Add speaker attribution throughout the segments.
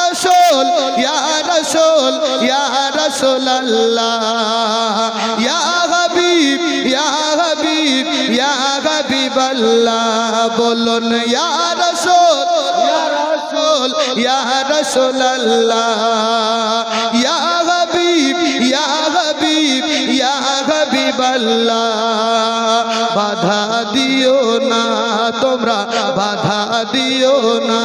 Speaker 1: রাসূল রাসূল, ইয়া হাবিব হাবিব বলুন রাসূল রাসূল, ইয়া হাবিব হাবিব হাবিবাল্লাহ। বাধা দিও না তোমরা, বাধা দিও না।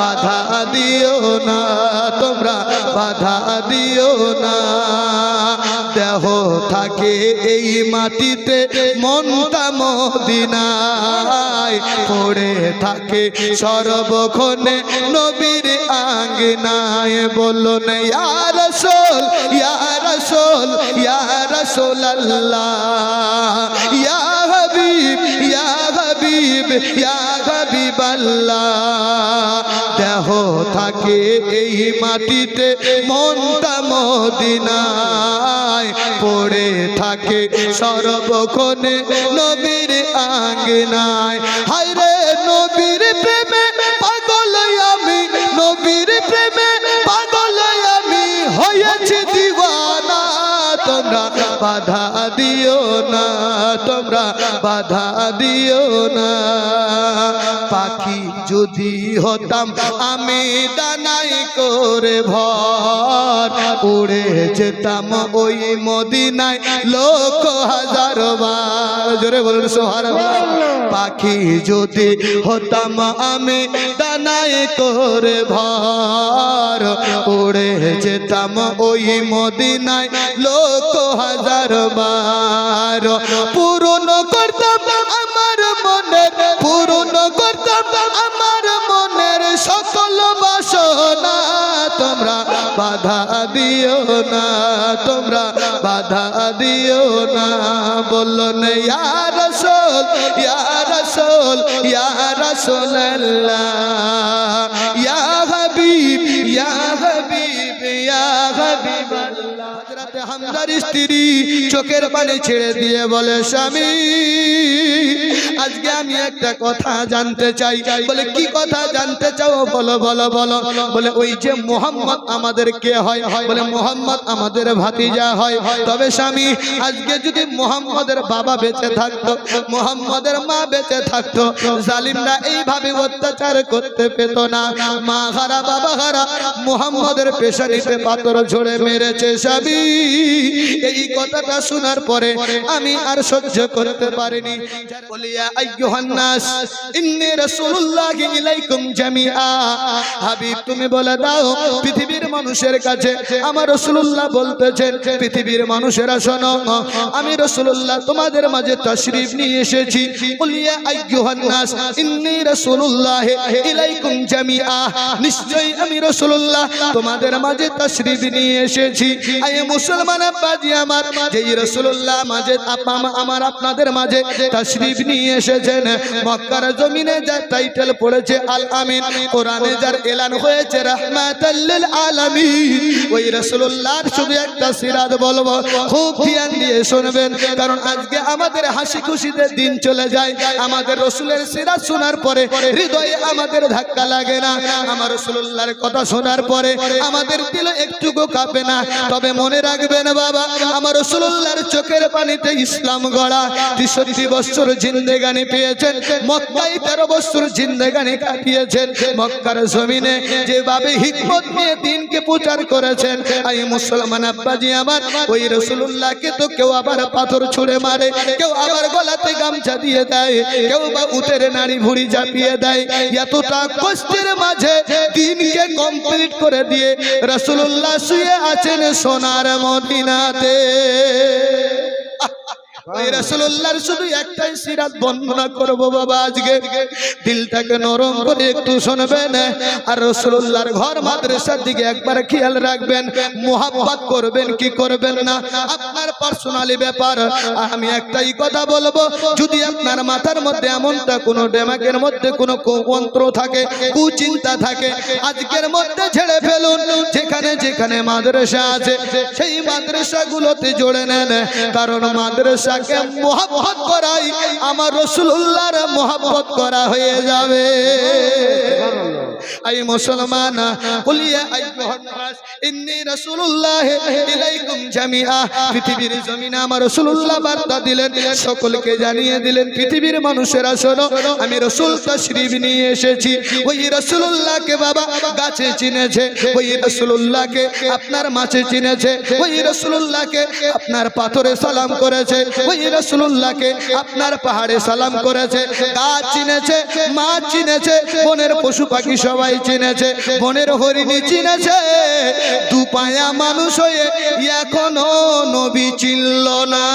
Speaker 1: বাধা দিও না, তোমরা বাধা দিও না। দেহ থাকে এই মাটিতে মনটা মদিনায়। পড়ে থাকে সর্বক্ষণে নবীর আঙ্গনায়। বলুন ইয়া রাসূল ইয়া রাসূল, ইয়া রাসূলুল্লাহ ইয়া হাবিব ইয়া দেহ থাকে এই মাটিতে, মনটা মদিনায় পড়ে থাকে সর্বক্ষণে নবীর আঙ্গনায় হায় রে নবীর প্রেমে পাগল আমি, নবীর প্রেমে পাগল আমি হয়েছি দিওয়ানা। তোমরা বাধা দিও না, তোমরা বাধা দিও না। পাখি যদি হতাম, আমি দানাই করে ভর। উড়ে যেতাম ওই মদিনায় লোক হাজার বার। জোরে বলুন সোহার পাখি যদি হতাম, আমি দানাই করে ভর। উড়ে যেতাম ওই মদিনায় লোক হাজার বার। পূরণ করতাম আমার মনের, পূরণ করতাম আমার মনের সকল বাসনা। তোমরা বাধা দিও না, তোমরা বাধা দিও না। বলল না ইয়া রাসূল ইয়া রাসূল ইয়া রাসূলুল্লাহ ইয়া হযরত স্ত্রী চোখের পানি ছেড়ে দিয়ে বলে স্বামী আজকে আমি একটা কথা জানতে চাই। বলে, কি কথা জানতে চাও? বলো বলো বলো। বলে, ওই যে মোহাম্মদ আমাদের কে হয়? বলে, মোহাম্মদ আমাদের ভাতিজা হয়। তবে স্বামী, আজকে যদি মোহাম্মদের বাবা বেঁচে থাকতো, মোহাম্মদের মা বেঁচে থাকতো, জালিমরা এইভাবে অত্যাচার করতে পেত না। মা হারা, বাবা হারা, মোহাম্মদের পেশানিতে পাথর ঝরে মেরেছে স্বামী। এই কথাটা শোনার পরে আমি আর সহ্য করতে পারিনি। বলিয়া আমি রাসূলুল্লাহ তোমাদের মাঝে তাশরীফ নিয়ে এসেছি। বলিয়া আমি রাসূলুল্লাহ তোমাদের মাঝে তাশরীফ নিয়ে এসেছি। মুসলমান আব্বাজি আমার, যেই রাসূলুল্লাহ মাঝে আমার আপনাদের মাঝে তাশরীফ নিয়ে এসেছেন। মক্কার জমিনে যার টাইটেল পড়েছে, আল আমিন। কোরআনে যার এলান হয়েছে, রাহমাতাল লিল আলামিন। ওই রাসূলুল্লাহর শুধু একটা সিরাত বলব, খুব ধ্যান দিয়ে শুনবেন, কারণ আজকে আমাদের হাসি খুশিতে দিন চলে যায়। আমাদের রসুলের সিরাত শোনার পরে হৃদয়ে আমাদের ধাক্কা লাগে না। আমার রসুল্লাহর কথা শোনার পরে আমাদের দিল একটুকু কাঁপে না। তবে মনে রাখবেন বাবা, আমার রসুল্লাহর চোখের পানিতে ইসলাম গড়া। তেষট্টি বছর জিন্দেগানি পেয়েছেন, মক্কায় তেরো বছর জিন্দেগানি কাটিয়েছেন। মক্কার জমিনে যেভাবে হিকমত নিয়ে দিনকে প্রচার করেছেন আমি মুসলমান আব্বাজি আমার, ওই রসুল্লাহকে তো কেউ আবার পাথর ছুঁড়ে মারে, কেউ আবার গলাতে গামছা দিয়ে দেয়, কেউ বা উতের নাড়ি ভুড়ি চাপিয়ে দেয়। এতটা কষ্টের মাঝে দিনকে কমপ্লিট করে দিয়ে রসুল্লাহ শুয়ে আছেন সোনার মদিনাতে। ওই আমি একটাই কথা বলব, যদি আপনার মাথার মধ্যে এমনটা কোনো ডেমাকের মধ্যে কোনো মন্ত্র থাকে, কুচিন্তা থাকে, আজকের মধ্যে ছেড়ে ফেলুন, যেখানে যেখানে মাদ্রাসা আছে, সেই মাদ্রাসাগুলোতে জোড়ে নেন, কারণ মাদ্রাসাকে মোহাব্বত করাই আমার রসুল্লাহর মোহাব্বত করা হয়ে যাবে। আই মুসলমান নাস ইন্নী রাসূলুল্লাহ ইলাইকুম জামিআ। পৃথিবীর আমার রাসূলুল্লাহ বার্তা দিলেন, সকলকে জানিয়ে দিলেন, পৃথিবীর মানুষেরা, শোনো, আমি রাসূল তাশরীফ নিয়ে এসেছি। ওই রাসূলুল্লাহকে বাবা গাছে চিনেছে, ওই রাসূলুল্লাহকে আপনার মাছে চিনেছে, ওই রাসূলুল্লাহকে আপনার পাথরে সালাম করেছে, ওই রাসূলুল্লাহকে আপনার পাহাড়ে সালাম করেছে। গাছ চিনেছে, মাছ চিনেছে, বনের পশু পাখি সবাই চিনেছে বনের হরিণী চিনেছে। দু পায়া মানুষ হয়ে এখনও নবী চিনল না।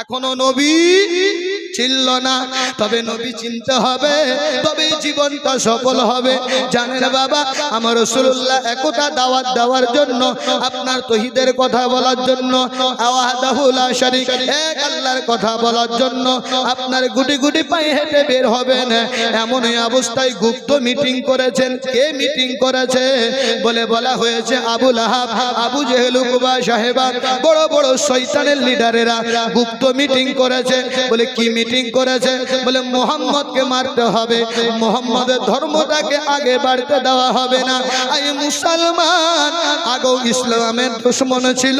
Speaker 1: এখনও নবী চিনল না, তবে নবী চিনতে হবে, তবে জীবনটা সফল হবে। জানেন বাবা, আমার রসুল্লাহ একতা দাওয়াত দেওয়ার জন্য, আপনার তহিদের কথা বলার জন্য এক আল্লাহর কথা বলার জন্য আপনার গুটি গুটি পায়ে হেঁটে বের হবেন। এমন অবস্থায় গুপ্ত মিটিং করেছেন। কে মিটিং করেছে? বলে বলা হয়েছে আবুল আহাব আবু জেহেল, উকবা সাহেবা বড় বড় শৈতানের লিডারেরা গুপ্ত মিটিং করেছে। বলে, কি মিটিং করেছে, বলে মোহাম্মদকে মারতে হবে। মোহাম্মদের ধর্মটাকে আগে বাড়তে দেওয়া হবে না। এই মুসলমান, আগেও ইসলামের দুশ্মন ছিল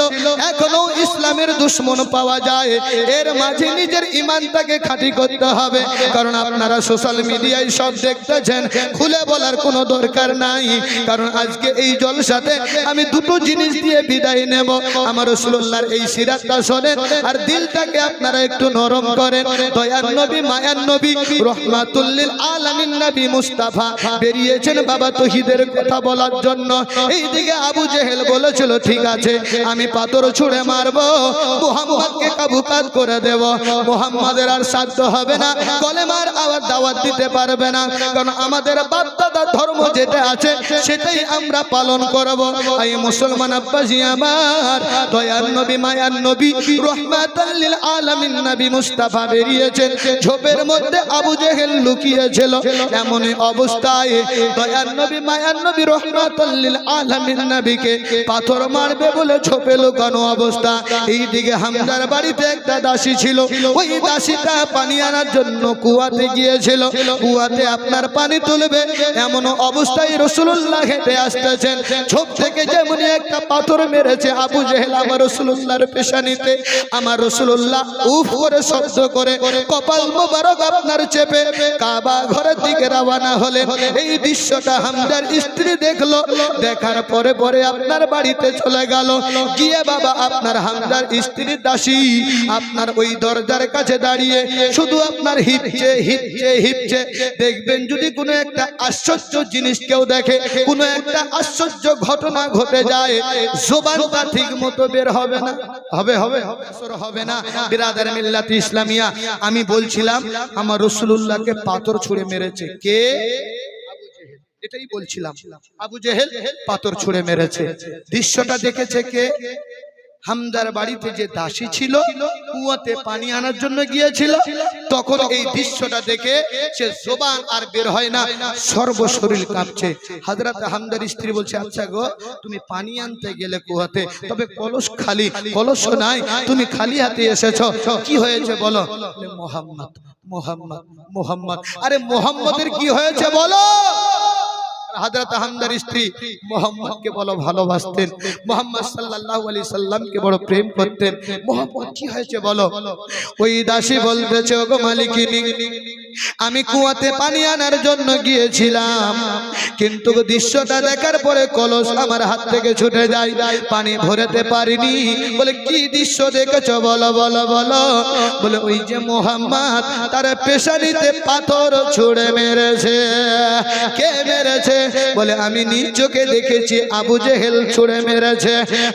Speaker 1: এখনও ইসলামের দুশ্মন পাওয়া যায়। এর মাঝে নিজের ইমানটাকে খাঁটি করতে হবে। কারণ আপনারা সোশ্যাল মিডিয়ায় সব দেখতেছেন, খুলে বলার কোনো দরকার নাই। কারণ আজকে এই জলসাতে আমি দুটো জিনিস দিয়ে বিদায় নেব। আমার রসুল্লাহর এই সিরাতটা শোনেন, আর দিলটাকে আপনারা একটু নরম করেন। দয়ার নবী, মায়ার নবী রহমাতুল্লিল আলামিন নবী মুস্তাফা। বেরিয়েছেন বাবা তহিদের কথা বলার জন্য। এইদিকে আবু জেহেল বলেছিল, ঠিক আছে, আমি পাথর ছুঁড়ে মারবো, মোহাম্মদকে কাবুকাত করে দেব। মোহাম্মদের আর সাধ্য হবে না, কলেমার আবার দাওয়াত দিতে পারবে না। কারণ আমাদের বাপদাদা ধর্ম যেটা আছে, সেটাই আমরা পালন করব। এই মুসলমান আব্বাজি আমার, দয়ার নবী, মায়ার নবী রহমাতাল্লিল আলামিন নবী মুস্তাফা বেরিয়েছেন ঝোপের মধ্যে আবু জেহেল লুকিয়েছিল। এমন অবস্থায় দয়ার নবী, মায়ার নবী রহমাতাল্লিল আলামিন নবীকে পাথর মারবে বলে ঝোপে লুকানো অবস্থা। এইদিকে হামদার বাড়িতে একটা দাসী ছিল। ওই দাসীটা পানি আনার জন্য কুয়াতে গিয়েছিল। কুয়াতে আপনার পানি তুলবে। এমন অবস্থায় রসুল্লাহ হেঁটে আসতেছেন। ঝোপ থেকে যেমনি একটা পাথর মেরেছে আবু জেহেল আমার রসুল্লাহর পেশানিতে। আমার রসুল্লাহ উফ করে শব্দ করে কপাল মোবারক আপনার চেপে কাবা ঘরের দিকে রওনা হলে এই দৃশ্যটা হামদার স্ত্রী দেখল, দেখার পরে পরে আপনার বাড়িতে চলে গেল। গিয়ে বাবা, আপনার হামদার স্ত্রীর দাসী, আপনার ওই দরজার কাছে দাঁড়িয়ে শুধু আপনার হিপছে হিপছে হিপছে দেখবেন যদি কোনো একটা আশ্চর্য জিনিস কেউ দেখে, কোনো একটা আশ্চর্য ঘটনা ঘটে যায়, জোবানটা ঠিক মতো বের হবে না, হবে হবে হবে না। বিরাদার মিল্লাত ইসলামিয়া আমি বলছিলাম, আমার রসুল্লাহকে পাথর ছুঁড়ে মেরেছে কে। এটাই বলছিলাম। আবু জেহেল পাথর ছুঁড়ে মেরেছে। দৃশ্যটা দেখেছে কে? হামদার বাড়িতে যে দাসী ছিল কুয়াতে পানি আনার জন্য গিয়েছিল। তখন এই দৃশ্যটা দেখে সে জোবান আর বের হয় না সর্বশরীর কাঁপছে। হাজরাত হামদার স্ত্রী বলছে আচ্ছা গো তুমি পানি আনতে গেলে কুয়াতে তবে কলস খালি কলস নাই তুমি খালি হাতে এসেছ। কি হয়েছে বলো? বলে, মোহাম্মদ মোহাম্মদ মোহাম্মদ আরে মোহাম্মদের কি হয়েছে? বলো? হাজরত হামদার স্ত্রী মোহাম্মদকে বলো ভালোবাসতেন, মোহাম্মদ সাল্লাল্লাহু আলাইহি সাল্লামকে বড় প্রেম করতেন। মোহাম্মদ কি হয়েছে বলো? ওই দাসী বলতেছে ওগো মালিকিনী, আমি কুয়াতে পানি আনার জন্য গিয়েছিলাম, কিন্তু দৃশ্যটা দেখার পরে কলস আমার হাত থেকে ছুটে যায়, পানি ভরেতে পারিনি। বলে, কি দৃশ্য দেখেছ? বলো বলো বলো। বলে, ওই যে মোহাম্মদ তার পেশানিতে পাথর ছুঁড়ে মেরেছে। কে মেরেছে? বলে, আমি নিজ চোখে দেখেছি আবু জেহেল ছুড়ে মেরেছে।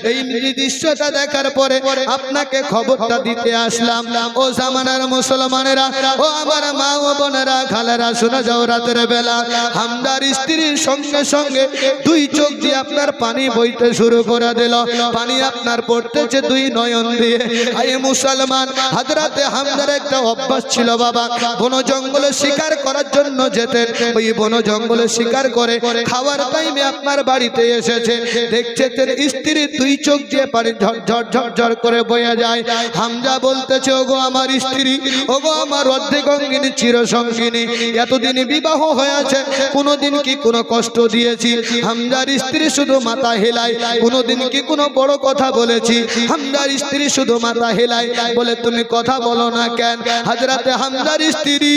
Speaker 1: এই দৃশ্যটা দেখার পরে আপনাকে খবরটা দিতে আসলাম। ও জামানার মুসলমানেরা, ও আমার মা ও বোনেরা, খালেরা, শোনা যাও রাতের বেলা। হামদার স্ত্রীর সঙ্গে সঙ্গে দুই চোখ দিয়ে আপনার পানি বইতে শুরু করে দিল। পানি আপনার পড়তেছে দুই নয়ন দিয়ে। আয়ে মুসলমান, হাজরাতে হামদার একটা অভ্যাস ছিল বাবা। বন জঙ্গলে শিকার করার জন্য যেতেন। ওই বন জঙ্গলে শিকার করে খাওয়ার টাইমে আপনার বাড়িতে এসেছে। দেখছে তের স্ত্রী দুই চোখ দিয়ে পানি ঝর ঝর ঝর ঝর করে বয়ে যায়। হামজা বলতেছে, ওগো আমার স্ত্রী, ওগো আমার অর্ধেক অঙ্গিনী চিরসঙ্গিনী এতদিন বিবাহ হয়েছে, কোনোদিন কি কোনো কষ্ট দিয়েছি? হামজার স্ত্রী শুধু মাথা হেলায়, কোনোদিন কি কোনো বড় কথা বলেছি? হামজার স্ত্রী শুধু মাথা হেলায়, বলে, তুমি কথা বলো না কেন? হাজরাতে হামজার স্ত্রী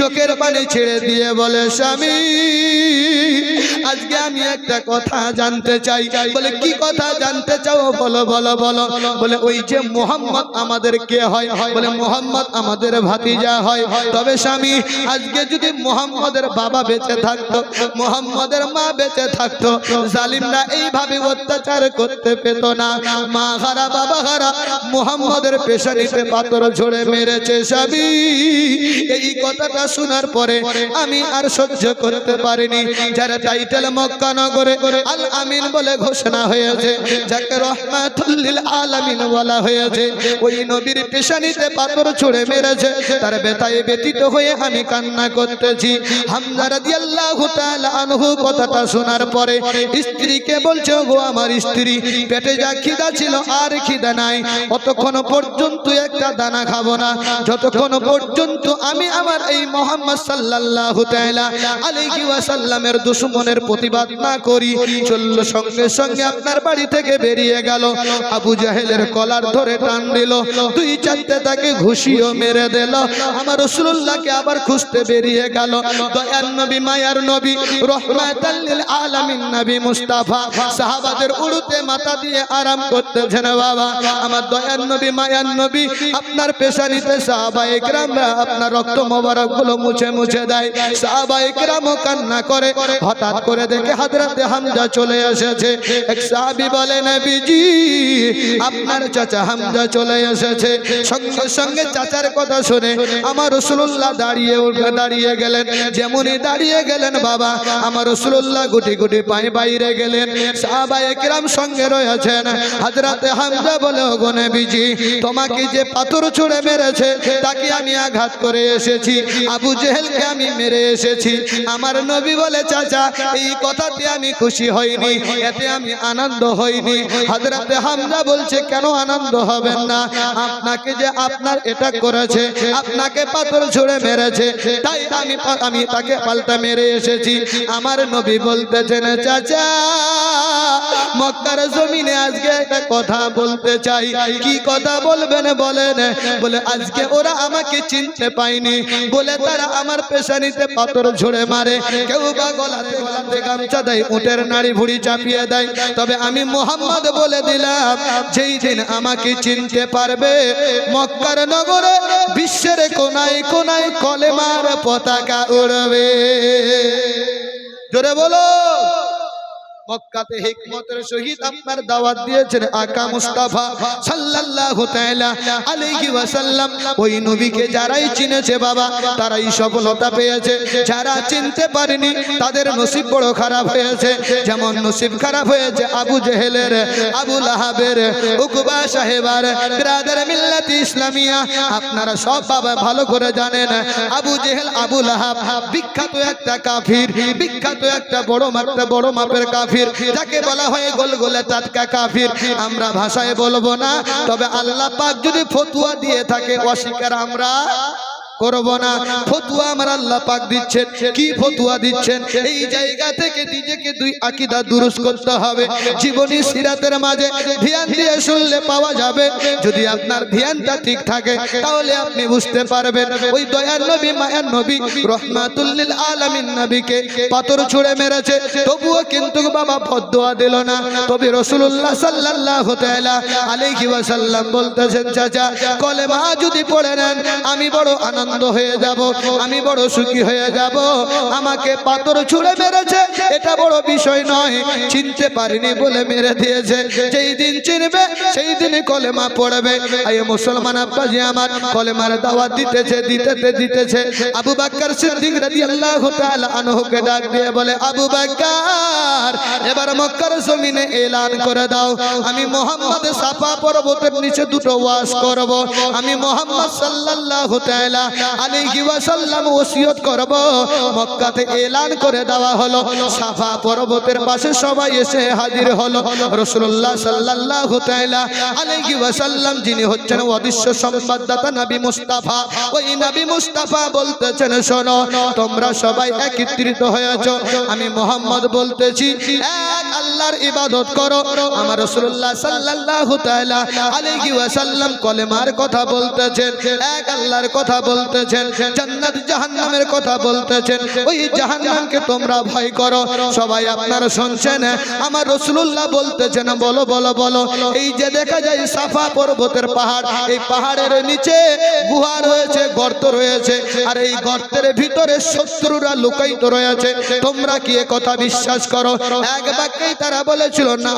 Speaker 1: চোখের পানি ছেড়ে দিয়ে বলে, স্বামী আজকে আমি একটা কথা জানতে চাই। বলে, কি কথা জানতে চাও? বলো বলো বলো। বলে, ওই যে মোহাম্মদ আমাদের কে হয়? বলে, মোহাম্মদ আমাদের ভাতিজা হয়। তবে স্বামী, আজকে যদি মোহাম্মদের বাবা বেঁচে থাকতো, মোহাম্মদের মা বেঁচে থাকতো, জালিমরা এইভাবে অত্যাচার করতে পেত না। মা হারা, বাবা হারা, মোহাম্মদের পেশানিতে পাথর ঝরে মেরেছে স্বামী। এই কথাটা শোনার পরে আমি আর সহ্য করতে পারিনি। যারা টাইটেল মক্কা নগরে আল আমিন বলে ঘোষণা হয়েছে। যাকে রহমাতুল্লিল আলামিন বলা হয়েছে। ওই নবীর পেশানিতে পাথর ছুঁড়ে মেরেছে। তার বেতায় ব্যতীত হয়ে আমি কান্না করতেছি। হামজা রাদিয়াল্লাহু তাআলা আনহু কথাটা শোনার পরে স্ত্রীকে বলছে গো আমার স্ত্রী, পেটে যা খিদা ছিল আর খিদা নাই। অতক্ষণ পর্যন্ত একটা দানা খাব না। যতক্ষণ পর্যন্ত আমি আমার এই মোহাম্মদ সাল্লাল্লাহু তাআলা আলাইহি ওয়াসাল্লামের দুশমনের প্রতিবাদ না করি, চলল সঙ্গে সঙ্গে আপনার বাড়ি থেকে বেরিয়ে গেল। আবু জাহেলের কলার ধরে টান দিল, দুই চারটে তাকে ঘুষিও মেরে দিল। আমার রসুল্লাহকে আবার খুঁজতে বেরিয়ে গেল। দয়ার নবী, মায়ার নবী, রহমাতাল আলামিন নবী মুস্তাফা, সাহাবাদের উড়ুতে মাথা দিয়ে আরাম করতেছেন বাবা। আমার দয়ার নবী, মায়ার নবী, আপনার পেশানিতে সাহাবা একরামরা আপনার রক্ত মোবারকগুলো মুছে মুছে দেয়। সাহাবা একরামও কান্না করে হঠাৎ করে দেখে হাজরাতে হামজা চলে এসেছে। এক সাহাবী বলে, নবীজি, আপনার চাচা হামজা চলে এসেছে। সঙ্গে সঙ্গে চাচার কথা শুনে আমার রসুল্লাহ দাঁড়িয়ে দাঁড়িয়ে গেলেন। যেমনই দাঁড়িয়ে গেলেন বাবা, আমার রসুল্লাহ গুটি গুটি পায়ে বাইরে গেলেন। সাহাবা একরাম সঙ্গে রয়েছেন। হাজরাতে হামজা বলে, ওগো নবীজি, তোমাকে যে পাথর ছুঁড়ে মেরেছে, তাকে আমি আঘাত করে এসেছি। আবু জেহেলকে আমি মেরে এসেছি। আমার নবী বলে, চাচা এই কথাতে আমি খুশি হইনি, এতে আমি আনন্দ হইনি। হাজরাতে হামজা বলছে, কেন আনন্দ হবেন না? আপনাকে যে আপনার এটা করেছে, আপনাকে পাথর ছুঁড়ে মেরেছে, তাই আমি আমি তাকে পাল্টা মেরে এসেছি। আমার নবী বলতেছেন, চাচা, মক্কার জমিনে আজকে একটা কথা বলতে চাই। কি কথা বলবেন বলেন? বলে, আজকে ওরা আমাকে চিনতে পায়নি। বলে, তারা আমার পেশানিতে পাথর ঝরে মারে। কেউ বা গলাতে তবে আমি মোহাম্মদ বলে দিলাম, যেই দিন আমাকে চিনতে পারবে, মক্কার নগরে বিশ্বের কোনায় কোনায় কলেমার পতাকা উড়বে। জোরে বলো। মক্কাতে হিকমতের সহিত আপনার দাওয়াত দিয়েছেন আকা মুস্তাফা সাল্লাল্লাহু তাআলা আলাইহি ওয়াসাল্লাম। ওই নবীকে যারাই চিনেছে বাবা, তারাই সফলতা পেয়েছে। যারা চিনতে পারেনি, তাদের বড় খারাপ হয়েছে। যেমন খারাপ হয়েছে আবু জেহেলের, আবু লাহাবের, উকবা সাহেবার, ব্রাদার মিল্লাতি ইসলামিয়া। আপনারা সব বাবা ভালো করে জানেন, আবু জেহেল, আবু লাহাব বিখ্যাত একটা কাফির, বিখ্যাত একটা বড় মাত্রা বড় মাপের কাফির। যাকে বলা হয় গোলগোলে টাটকা কাফির। আমরা ভাষায় বলব না, তবে আল্লাহ পাক যদি ফতুয়া দিয়ে থাকে, অস্বীকার আমরা করব না। ফতুয়া আমার আল্লাহ পাক দিচ্ছেন। কি ফতুয়া দিচ্ছেন? এই জায়গা থেকে নিজেকে দুই আকীদা করতে হবে। জীবনী সিরাতের মাঝে ধ্যান দিয়ে শুনলে পাওয়া যাবে। যদি আপনার ধ্যানটা ঠিক থাকে, তাহলে আপনি বুঝতে পারবেন। ওই দয়ার নবী, মায়ার নবী রহমাতুল্লিল নবীকে পাথর ছুঁড়ে মেরেছে। তবুও কিন্তু বাবা ফদোয়া দিল না। তবে রসুল্লাহ তাআলা আলাইহি ওয়াসাল্লাম বলতেছেন, চাচা, কলেমা যদি পড়ে নেন, আমি বড় আনন্দ আনন্দ হয়ে যাব, আমি বড় সুখী হয়ে যাব। আমাকে পাথর ছুঁড়ে মেরেছে, এটা বড় বিষয় নয়। চিনতে পারিনি বলে মেরে দিয়েছে। যেই দিন চিনবে, সেই দিনই কলেমা পড়বে। এই মুসলমান আব্বাজি আমার, কলেমার দাওয়াত দিতেছে, দিতেতে দিতেছে। আবু বাক্কার সিদ্দিক রাদিয়াল্লাহু তাআলা আনহুকে ডাক দিয়ে বলে, আবু বাক্কার, এবার মক্কার জমিনে এলান করে দাও। আমি মোহাম্মদ সাফা পর্বতের নিচে দুটো ওয়াজ করব। আমি মোহাম্মদ সাল্লাল্লাহু তাআলা আলাইহি ওয়াসাল্লাম ওসিয়ত করব। মক্কাতে এলান করে দেওয়া হলো। সাফা পর্বতের পাশে সবাই এসে হাজির হলো। রাসূলুল্লাহ সাল্লাল্লাহু তাআলা আলাইহি ওয়াসাল্লাম, যিনি হচ্ছেন অদৃশ্য সংবাদদাতা নবী মুস্তাফা, ওই নবী মুস্তাফা বলতেছেন, শোনো, তোমরা সবাই একত্রিত হয়েছ। আমি মোহাম্মদ বলতেছি, এক আল্লাহর ইবাদত করো। আমার রাসূলুল্লাহ সাল্লাল্লাহু তাআলা আলাইহি ওয়াসাল্লাম কলেমার কথা বলতেছেন, এক আল্লাহর কথা বলতেছেন, জান্নাত জাহান্নামের কথা বলতেছেন। ওই জাহান্নামকে তোমরা ভয় করো। সবাই আপনারা শুনছেন? আমার রাসূলুল্লাহ বলতেছেন, বলো বলো বলো। এই যে দেখা যায় সাফা পর্বতের পাহাড়, এই পাহাড়ের নিচে গুহা রয়েছে, গর্ত রয়েছে। আর এই গর্তের ভিতরে শত্রুরা লুকায়িত রয়েছে। তোমরা কি কথা বিশ্বাস করো? এক বাক্যেই তারা বলেছিল, না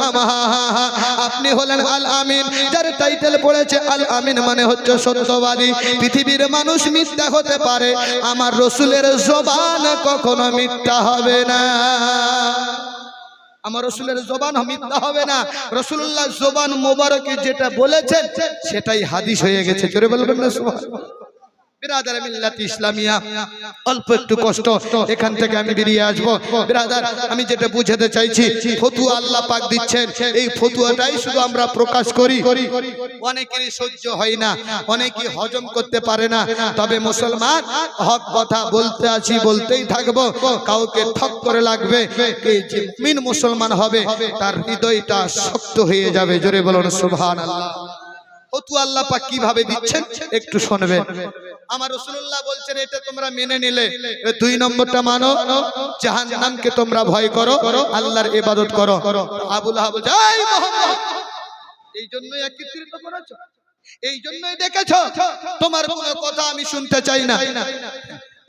Speaker 1: আপনি হলেন আল আমিন যার টাইটেল পড়েছে আল আমিন মানে হচ্ছে সত্যবাদী। পৃথিবীর মানুষ মিথ্যা হতে পারে। আমার রসুলের জবান কখনো মিথ্যা হবে না। আমার রসুলের জবান মিথ্যা হবে না। রসুল্লাহ জবান মোবারকে যেটা বলেছেন, সেটাই হাদিস হয়ে গেছে। চলে বলবেন না। বিরাদার মিল্লাত ইসলামিয়া অল্প একটু কষ্ট এখান থেকে আমি বেরিয়ে আসব। বিরাদার আমি যেটা বুঝাতে চাইছি ফতুয়া আল্লাহ পাক দিচ্ছেন। এই ফতুয়াটাই শুধু আমরা প্রকাশ করি। অনেকেরই সহ্য হয় না অনেকেই হজম করতে পারে না। তবে মুসলমান হক কথা বলতে আছি বলতেই থাকব। কাউকে ঠক করে লাগবে যে মিন মুসলমান হবে তার হৃদয়টা শক্ত হয়ে যাবে। জোরে বলুন সুবহানাল্লাহ। ফতু আল্লাহ পাক কীভাবে দিচ্ছেন? একটু শুনবেন। আমার রাসূলুল্লাহ বলছেন এটা তোমরা মেনে নিলে। দুই নম্বরটা মানো। জাহান্নামকে তোমরা ভয় করো। করো আল্লাহর ইবাদত করো। আবুল আহাব বলছে, এই জন্যই একত্রিত করেছ এই জন্যই দেখেছ? তোমার কোনো কথা আমি শুনতে চাই না।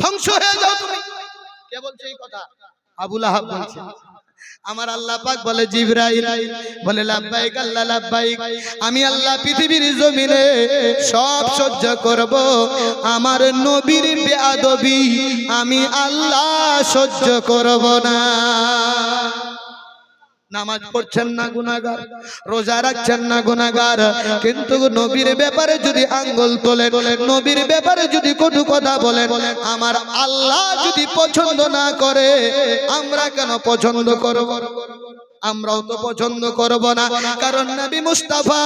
Speaker 1: ধ্বংস হয়ে যাও তুমি। কে বলছে এই কথা? আবুল আহাব বলছে আমার আল্লাহ পাক বলে জিবরাইল, বলে লাব্বাইক, আল্লাহ লাব্বাইক, আমি আল্লাহ পৃথিবীর জমিনে সব সহ্য করব, আমার নবীর বেয়াদবি আমি আল্লাহ সহ্য করব না। নামাজ পড়ছেন না গুনাগার রোজা রাখছেন না গুনাগার কিন্তু নবীর ব্যাপারে যদি আঙ্গুল তোলেন, নবীর ব্যাপারে যদি কটু কথা বলেন, আমার আল্লাহ যদি পছন্দ না করে, আমরা কেন পছন্দ করব? আমরাও তো পছন্দ করব না। কারণ নবী মুস্তাফা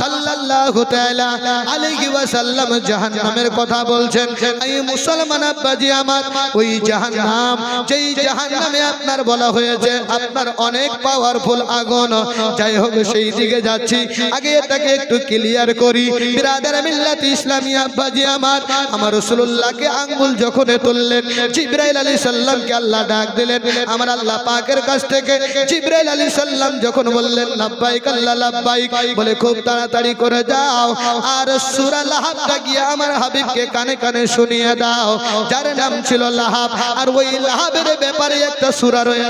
Speaker 1: সাল্লাল্লাহু তাআলা আলাইহি ওয়াসাল্লাম জাহান্নামের কথা বলছেন। এই মুসলমান আব্বাজি আমার, ওই জাহান্নাম, যেই জাহান্নামে আপনার বলা হয়েছে, আপনার অনেক পাওয়ারফুল আগুন যাই হোক, সেই দিকে যাচ্ছি। আগে এটাকে একটু ক্লিয়ার করি। বিরাদার মিল্লাত ইসলামী আব্বাজি আমার আমার রাসূলুল্লাহকে আঙ্গুল যখন তুললেন, জিবরাইল আলাইহিস সালামকে আল্লাহ ডাক দিলেন। আমার আল্লাহ পাকের কাছ থেকে জিবরাইল আলাইহিস সাল্লাম যখন বললেন লাভবাইক আল্লাহ লাভবাইক বলে, খুব তাড়াতাড়ি করে যাও আর সুরা লাহাবটা গিয়ে আমার হাবিবকে কানে কানে শুনিয়ে দাও। যার নাম ছিল লাহাব। আর ওই লাহাবের ব্যাপারে একটা সুরা রয়ে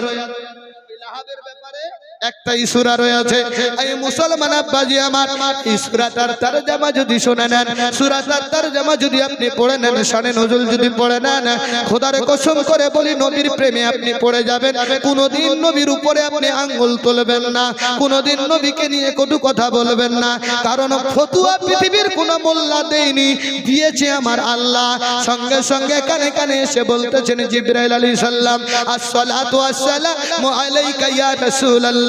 Speaker 1: লাহাবের ব্যাপারে একটা ইসুরা রয়েছে। এই মুসলমান আব্বাজি আমার ইসুরাটার তরজমা যদি শুনে নেন, সুরাটার তরজমা যদি আপনি পড়ে নেন, শানে নজরুল যদি পড়ে নেন, খোদার কসম করে বলি, নবীর প্রেমে আপনি পড়ে যাবেন। কোনোদিন নবীর উপরে আপনি আঙ্গুল তুলবেন না, কোনোদিন নবীকে নিয়ে কটু কথা বলবেন না, কারণ ফতুয়া পৃথিবীর কোনো মোল্লা দেয়নি, দিয়েছে আমার আল্লাহ। সঙ্গে সঙ্গে কানে কানে এসে বলতেছেন জিব্রাইল আলী সাল্লাম আসসালাতু আসসালামু আলাইকা ইয়া রাসূলুল্লাহ।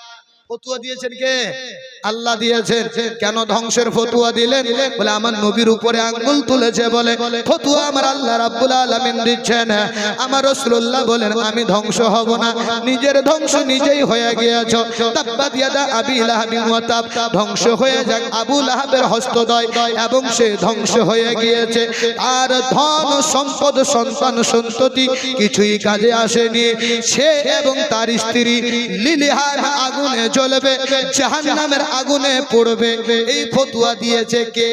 Speaker 1: ফতুয়া দিয়েছেন কে? আল্লাহ দিয়েছেন। কেন ধ্বংসের ফতুয়া দিলেন? বলে আমার নবীর উপরে আঙ্গুল তুলেছে বলে। ফতুয়া আমার আল্লাহ রাব্বুল আলামিন দিচ্ছেন। আমার রাসূলুল্লাহ বলেন আমি ধ্বংস হব না। নিজের ধ্বংস নিজেই হয়ে গিয়েছ। তাব্বাত ইয়াদা আবি লাহাবিন ওয়া তাব। ধ্বংস হয়ে যাক আবু লাহাবের হস্তদয় এবং সে ধ্বংস হয়ে গিয়েছে। আর ধন সম্পদ সন্তান সন্ততি কিছুই কাজে আসেনি। সে এবং তার স্ত্রী লিলিহার আগুনে জ্বলবে জাহান্নামের আগুনে পড়বে। এই ফতুয়া দিয়েছে কে?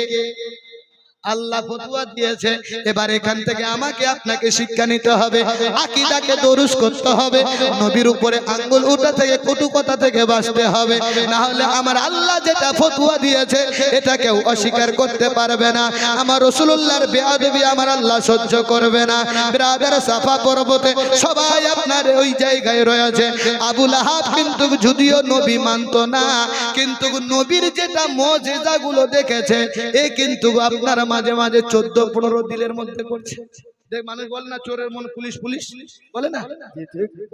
Speaker 1: আল্লাহ ফতুয়া দিয়েছে এবার এখান থেকে আমাকে আপনাকে শিক্ষা নিতে হবে, আকীদাকে দরুস করতে হবে, নবীর উপরে আঙ্গুল উঠা থেকে কটু কথা থেকে বাঁচতে হবে না হলে আমার আল্লাহ যেটা ফতুয়া দিয়েছে এটা কেউ অস্বীকার করতে পারবে না, আমার রসুল্লাহর বেয়াদবি আমার আল্লাহ সহ্য করবে না, ব্রাদার সাফা পর্বতে সবাই আপনার ওই জায়গায় রয়েছে আবুল আহাব কিন্তু যদিও নবী মানতো না, কিন্তু নবীর যেটা মজেজাগুলো দেখেছে, এ কিন্তু আপনার মাঝে মাঝে চোদ্দ, পনেরো দিলের মধ্যে করছে। দেখ, মানুষ বলে না, চোরের মন পুলিশ পুলিশ। বলে না?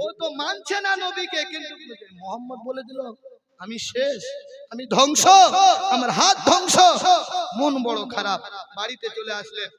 Speaker 1: ও তো মানছে না নবীকে, কিন্তু মোহাম্মদ বলে দিল, আমি শেষ, আমি ধ্বংস, আমার হাত ধ্বংস, মন বড় খারাপ। বাড়িতে চলে আসলেন।